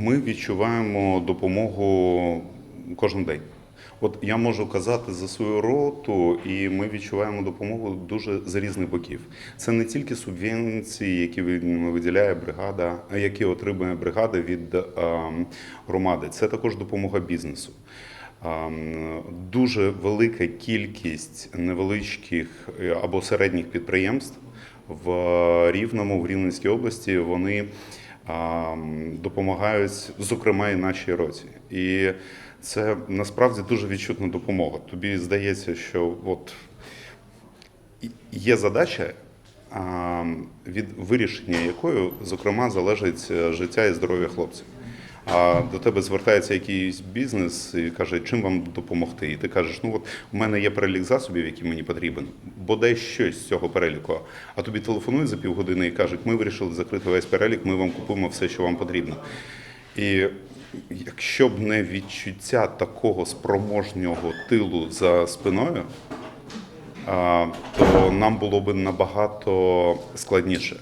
Ми відчуваємо допомогу кожен день. От я можу казати за свою роту, і ми відчуваємо допомогу дуже з різних боків. Це не тільки субвенції, які ви- виділяє бригада, які отримує бригада від ем, громади. Це також допомога бізнесу. Ем, Дуже велика кількість невеличких е, або середніх підприємств в Рівному, в Рівненській області. Вони допомагають, зокрема, і нашій роті. І це насправді дуже відчутна допомога. Тобі здається, що от є задача, від вирішення якої, зокрема, залежить е, життя і здоров'я хлопців. А до тебе звертається якийсь бізнес і каже, чим вам допомогти? І ти кажеш, ну от у мене є перелік засобів, який мені потрібен, бодай щось з цього переліку. А тобі телефонують за півгодини і кажуть, ми вирішили закрити весь перелік, ми вам купуємо все, що вам потрібно. І якщо б не відчуття такого спроможнього тилу за спиною, то нам було б набагато складніше.